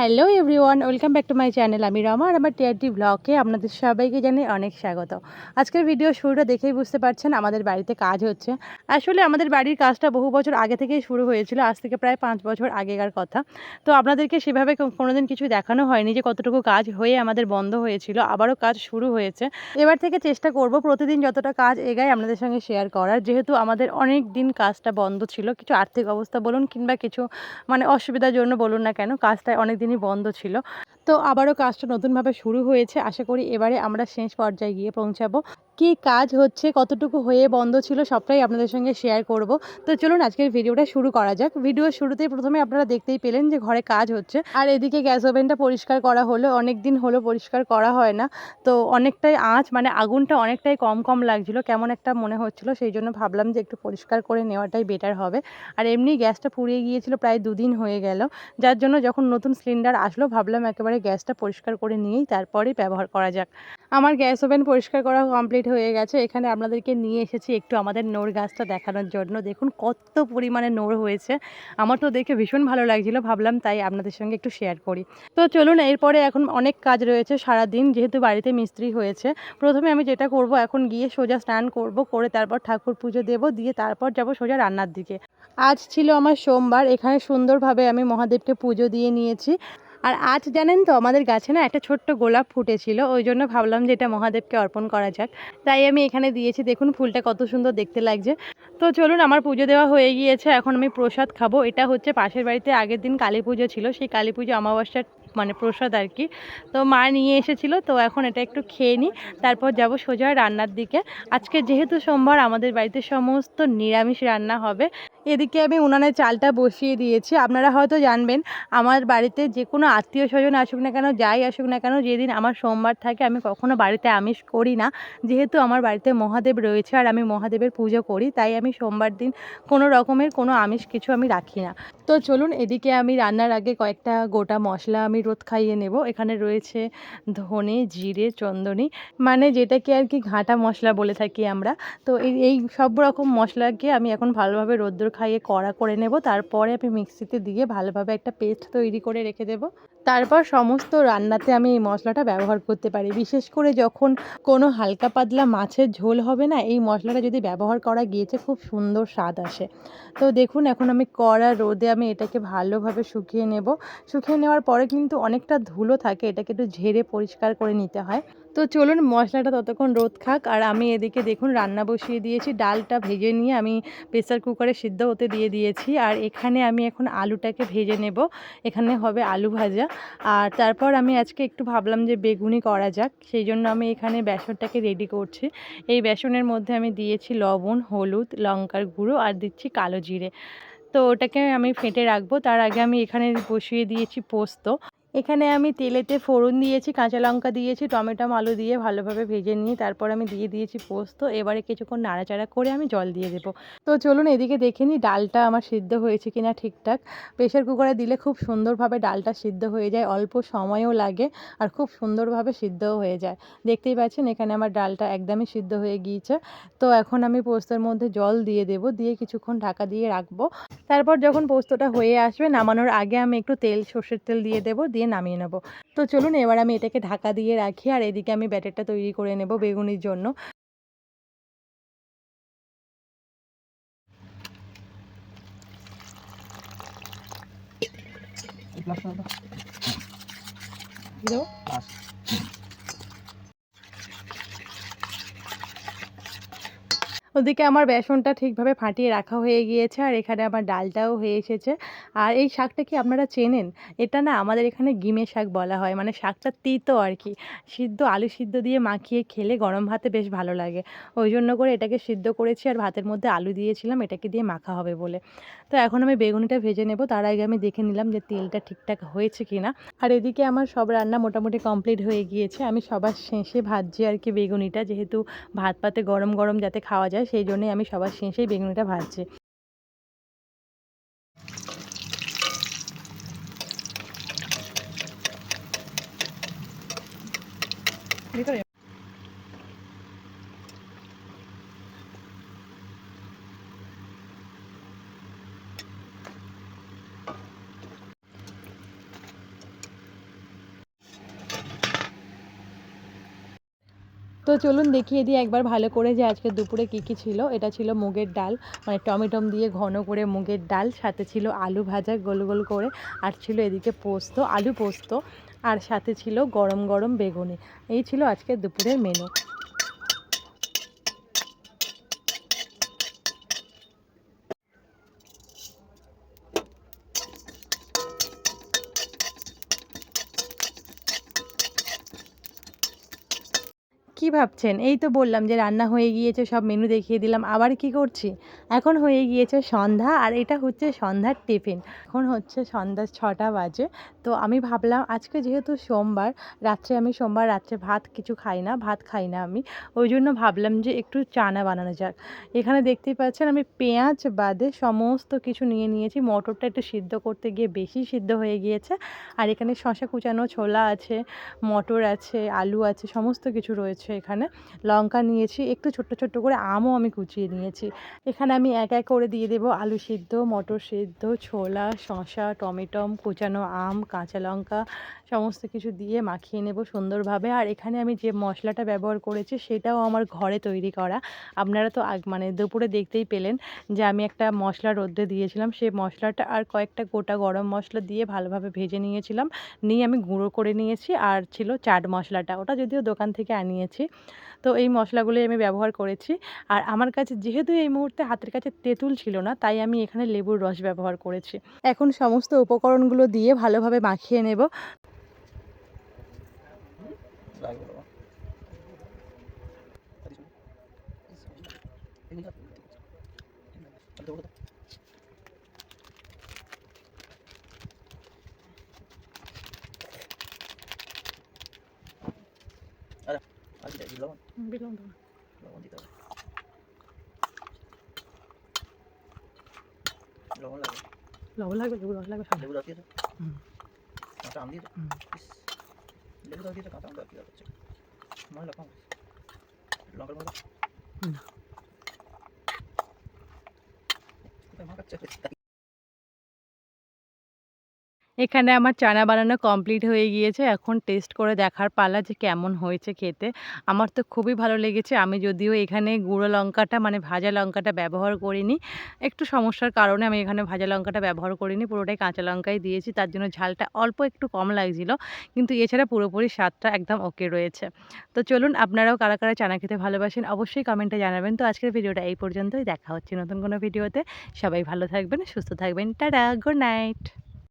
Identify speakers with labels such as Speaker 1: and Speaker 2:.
Speaker 1: Hello everyone welcome back to my channel আমি রমা, আর আমার TRT ব্লগে আপনাদের সবাইকে জানাই অনেক স্বাগত। আজকের ভিডিও শুরুটা দেখেই বুঝতে পারছেন আমাদের বাড়িতে কাজ হচ্ছে। আসলে আমাদের বাড়ির কাজটা বহু বছর আগে থেকেই শুরু হয়েছিল, আজ থেকে প্রায় পাঁচ বছর আগেকার কথা। তো আপনাদেরকে সেভাবে কোনোদিন কিছু দেখানো হয়নি যে কতটুকু কাজ হয়ে আমাদের বন্ধ হয়েছিল, আবারও কাজ শুরু হয়েছে। এবার থেকে চেষ্টা করব প্রতিদিন যতটা কাজ এগায় আপনাদের সঙ্গে শেয়ার করার। যেহেতু আমাদের অনেক দিন কাজটা বন্ধ ছিল, কিছু আর্থিক অবস্থা বলুন কিংবা কিছু মানে অসুবিধার জন্য বলুন না কেন কাজটা অনেক দিনই বন্ধ ছিল। তো আবারও কাজটা নতুনভাবে শুরু হয়েছে। আশা করি এবারে আমরা শেষ পর্যায়ে গিয়ে পৌঁছাবো। কী কাজ হচ্ছে, কতটুকু হয়ে বন্ধ ছিল সবটাই আপনাদের সঙ্গে শেয়ার করব। তো চলুন আজকের ভিডিওটা শুরু করা যাক। ভিডিওর শুরুতেই প্রথমে আপনারা দেখতেই পেলেন যে ঘরে কাজ হচ্ছে। আর এদিকে গ্যাস ওভেনটা পরিষ্কার করা হলো। অনেক দিন হলো পরিষ্কার করা হয় না। তো অনেকটাই আঁচ মানে আগুনটা অনেকটাই কম কম লাগছিল, কেমন একটা মনে হচ্ছিল। সেই জন্য ভাবলাম যে একটু পরিষ্কার করে নেওয়াটাই বেটার হবে। আর এমনি গ্যাসটা পুড়িয়ে গিয়েছিল প্রায় দুদিন হয়ে গেল। যার জন্য যখন নতুন সিলিন্ডার আসলো, ভাবলাম একেবারে গ্যাসটা পরিষ্কার করে নিয়েই তারপরেই ব্যবহার করা যাক। আমার গ্যাস ওভেন পরিষ্কার করা কমপ্লিট হয়ে গেছে। এখানে আপনাদেরকে নিয়ে এসেছি একটু আমাদের নোর গাছটা দেখানোর জন্য। দেখুন কত পরিমাণে নোর হয়েছে। আমার তো দেখে ভীষণ ভালো লাগছিল, ভাবলাম তাই আপনাদের সঙ্গে একটু শেয়ার করি। তো চলুন, এরপরে এখন অনেক কাজ রয়েছে সারা দিন যেহেতু বাড়িতে মিস্ত্রি হয়েছে। প্রথমে আমি যেটা করব, এখন গিয়ে সোজা স্নান করব, করে তারপর ঠাকুর পুজো দেব, দিয়ে তারপর যাব সোজা রান্নার দিকে। আজ ছিল আমার সোমবার, এখানে সুন্দরভাবে আমি মহাদেবকে পুজো দিয়ে নিয়েছি। আর আজ জানেন তো, আমাদের গাছে না একটা ছোট্ট গোলাপ ফুটেছিল, ওই জন্য ভাবলাম যে এটা মহাদেবকে অর্পণ করা যাক। তাই আমি এখানে দিয়েছি, দেখুন ফুলটা কত সুন্দর দেখতে লাগছে। তো চলুন, আমার পুজো দেওয়া হয়ে গিয়েছে, এখন আমি প্রসাদ খাব। এটা হচ্ছে পাশের বাড়িতে আগের দিন কালী পুজো ছিল, সেই কালী পুজো অমাবস্যার মানে প্রসাদ আর কি। তো মা নিয়ে এসেছিল, তো এখন এটা একটু খেয়ে নিই, তারপর যাব সোজা রান্নার দিকে। আজকে যেহেতু সোমবার, আমাদের বাড়িতে সমস্ত নিরামিষ রান্না হবে। এদিকে আমি উনানের চালটা বসিয়ে দিয়েছি। আপনারা হয়তো জানবেন, আমার বাড়িতে যে কোনো আত্মীয় স্বজন আসুক না কেন, যাই আসুক না কেন, যেদিন আমার সোমবার থাকে, আমি কখনো বাড়িতে আমিষ করি না। যেহেতু আমার বাড়িতে মহাদেব রয়েছে আর আমি মহাদেবের পুজো করি, তাই আমি সোমবার দিন কোনো রকমের কোনো আমিষ কিছু আমি রাখি না। তো চলুন, এদিকে আমি রান্নার আগে কয়েকটা গোটা মশলা আমি রোদ খাইয়ে নেব। এখানে রয়েছে ধনে, জিরে, চন্দনী মানে যেটাকে আর কি ঘাঁটা মশলা বলে থাকি আমরা। তো এই সব রকম মশলাকে আমি এখন ভালোভাবে রোদ্দুর খাইয়ে কড়া করে নেব, তারপরে আমি মিক্সিতে দিয়ে ভালোভাবে একটা পেস্ট তৈরি করে রেখে দেব। তারপর সমস্ত রান্নাতে আমি এই মশলাটা ব্যবহার করতে পারি। বিশেষ করে যখন কোনো হালকা পাতলা মাছের ঝোল হবে না, এই মশলাটা যদি ব্যবহার করা গিয়েছে, খুব সুন্দর স্বাদ আসে। তো দেখুন, এখন আমি কড়া রোদে আমি এটাকে ভালোভাবে শুকিয়ে নেব। শুকিয়ে নেওয়ার পরে কিন্তু অনেকটা ধুলো থাকে, এটাকে একটু ঝেড়ে পরিষ্কার করে নিতে হয়। তো চলুন মশলাটা ততক্ষণ রোদ খাক, আর আমি এদিকে দেখুন রান্না বসিয়ে দিয়েছি, ডালটা ভেজে নিয়ে আমি প্রেসার কুকারে সিদ্ধ হতে দিয়ে দিয়েছি, আর এখানে আমি এখন আলুটাকে ভেজে নেব, এখানে হবে আলু ভাজা, আর তারপর আমি আজকে একটু ভাবলাম যে বেগুনি করা যাক, সেই জন্য আমি এখানে বেসনটাকে রেডি করছি, এই বেসনের মধ্যে আমি দিয়েছি লবণ, হলুদ, লঙ্কার গুঁড়ো, আর দিচ্ছি কালো জিরে, তো ওটাকে আমি ফেটে রাখব, তার আগে আমি এখানে বসিয়ে দিয়েছি পোস্ত এখানে আমি তেলেতে ফোড়ন দিয়েছি, কাঁচা লঙ্কা দিয়েছি, টমেটো আলু দিয়ে ভালোভাবে ভেজে নিয়ে তারপর আমি দিয়ে দিয়েছি পোস্ত। এবারে কিছুক্ষণ নাড়াচাড়া করে আমি জল দিয়ে দেবো। তো চলুন এদিকে দেখে নিই ডালটা আমার সিদ্ধ হয়েছে কিনা ঠিকঠাক। প্রেশার কুকারে দিলে খুব সুন্দরভাবে ডালটা সিদ্ধ হয়ে যায়, অল্প সময়ও লাগে আর খুব সুন্দরভাবে সিদ্ধও হয়ে যায়। দেখতেই পাচ্ছেন এখানে আমার ডালটা একদমই সিদ্ধ হয়ে গিয়েছে। তো এখন আমি পোস্তর মধ্যে জল দিয়ে দেব, দিয়ে কিছুক্ষণ ঢাকা দিয়ে রাখব। তারপর যখন পোস্তটা হয়ে আসবে, নামানোর আগে আমি একটু তেল, সর্ষের তেল দিয়ে দেবো দিয়ে নামিয়ে নেব। তো চলুন এবার আমি এটাকে ঢাকা দিয়ে রাখি আর এদিকে আমি ব্যাটারটা তৈরি করে নেব বেগুনির জন্য। দেবো ওদিকে আমার বেসনটা ঠিকভাবে ফাটিয়ে রাখা হয়ে গিয়েছে আর এখানে আমার ডালটাও হয়ে এসেছে। আর এই শাকটা কি আপনারা চেনেন? এটা না আমাদের এখানে গিমে শাক বলা হয় মানে শাকটা তিতো আর কি সিদ্ধ আলু সিদ্ধ দিয়ে মাখিয়ে খেলে গরম ভাতে বেশ ভালো লাগে। ওই জন্য করে এটাকে সিদ্ধ করেছি আর ভাতের মধ্যে আলু দিয়েছিলাম, এটাকে দিয়ে মাখা হবে বলে। তো এখন আমি বেগুনিটা ভেজে নেব, তার আগে আমি দেখে নিলাম যে তেলটা ঠিকঠাক হয়েছে কি না আর এদিকে আমার সব রান্না মোটামুটি কমপ্লিট হয়ে গিয়েছে। আমি সবার শেষে ভাজছি আর কি বেগুনিটা, যেহেতু ভাত পাতে গরম গরম যাতে খাওয়া যায় সেই জন্যই আমি সবার শেষেই বেগুনিটা ভাজছি। ভিতরে তো চলুন দেখিয়ে দিই একবার ভালো করে যে আজকে দুপুরে কী কী ছিল। এটা ছিল মুগের ডাল মানে টমেটম দিয়ে ঘন করে মুগের ডাল, সাথে ছিল আলু ভাজা গোল গোল করে, আর ছিল এদিকে পোস্ত, আলু পোস্ত, আর সাথে ছিল গরম গরম বেগুনি। এই ছিল আজকে দুপুরের মেনু কি ভাবছেন? এই তো বললাম যে রান্না হয়ে গিয়েছে, সব মেনু দেখিয়ে দিলাম, আবার কি করছি? এখন হয়ে গিয়েছে সন্ধ্যা আর এটা হচ্ছে সন্ধ্যার টিফিন। এখন হচ্ছে সন্ধ্যা ছটা বাজে। তো আমি ভাবলাম আজকে যেহেতু সোমবার, রাত্রে আমি সোমবার রাত্রে ভাত কিছু খাই না, ভাত খাই না আমি। ওই জন্য ভাবলাম যে একটু চানা বানানো যাক। এখানে দেখতেই পাচ্ছেন আমি পেঁয়াজ বাদে সমস্ত কিছু নিয়ে নিয়েছি। মটরটা একটু সিদ্ধ করতে গিয়ে বেশি সিদ্ধ হয়ে গিয়েছে। আর এখানে শশা কুচানো, ছোলা আছে, মটর আছে, আলু আছে, সমস্ত কিছু রয়েছে এখানে। লঙ্কা নিয়েছি, একটু ছোট্ট ছোট্ট করে আমও আমি কুচিয়ে নিয়েছি। এখানে আমি এক এক করে দিয়ে দেবো। আলু সিদ্ধ, মটর সিদ্ধ, ছোলা, শসা, টমেটম, কুচানো আম, কাঁচা লঙ্কা, সমস্ত কিছু দিয়ে মাখিয়ে নেব সুন্দরভাবে। আর এখানে আমি যে মশলাটা ব্যবহার করেছি, সেটাও আমার ঘরে তৈরি করা। আপনারা তো মানে দুপুরে দেখতেই পেলেন যে আমি একটা মশলা রোদ্রে দিয়েছিলাম। সেই মশলাটা আর কয়েকটা গোটা গরম মশলা দিয়ে ভালোভাবে ভেজে নিয়েছিলাম। নিয়ে আমি গুঁড়ো করে নিয়েছি আর ছিল চাট মশলাটা। ওটা যদিও দোকান থেকে আনিয়েছি। তো এই মশলাগুলোই আমি ব্যবহার করেছি। আর আমার কাছে যেহেতু এই মুহূর্তে হাতের কাছে তেঁতুল ছিল না তাই আমি এখানে লেবুর রস ব্যবহার করেছি এখন সমস্ত উপকরণগুলো দিয়ে ভালোভাবে মাখিয়ে নেব
Speaker 2: আরে আজ যাই লবণ লবণ দিতে হবে লবণ লাগবে
Speaker 1: লবণ লাগবে লেবুর রস লাগবে সব
Speaker 2: লেবু রস দিয়েছে
Speaker 1: হুম।
Speaker 2: কাঁচা আম দিয়েছে
Speaker 1: হুম।
Speaker 2: ইস, লেবু রস দিয়েছে কাঁচা আম দেওয়ার কি দরকার ছিল ময়লা কম লঙ্কার মতো
Speaker 1: না।
Speaker 2: কোথায় মাখাচ্ছে
Speaker 1: এখানে আমার চানা বানানো কমপ্লিট হয়ে গিয়েছে। এখন টেস্ট করে দেখার পালা যে কেমন হয়েছে খেতে, আমার তো খুবই ভালো লেগেছে। আমি যদিও এখানে গুঁড়ো লঙ্কাটা মানে ভাজা লঙ্কাটা ব্যবহার করিনি। একটু সমস্যার কারণে আমি এখানে ভাজা লঙ্কাটা ব্যবহার করিনি, পুরোটাই কাঁচা লঙ্কাই দিয়েছি। তার জন্য ঝালটা অল্প একটু কম লাগছিল, কিন্তু এছাড়া পুরোপুরি স্বাদটা একদম ওকে রয়েছে। তো চলুন, আপনারাও কারা কারা চানা খেতে ভালোবাসেন অবশ্যই কমেন্টে জানাবেন। তো আজকের ভিডিওটা এই পর্যন্তই। দেখা হচ্ছে নতুন কোনো ভিডিওতে। সবাই ভালো থাকবেন, সুস্থ থাকবেন। Tata, good night.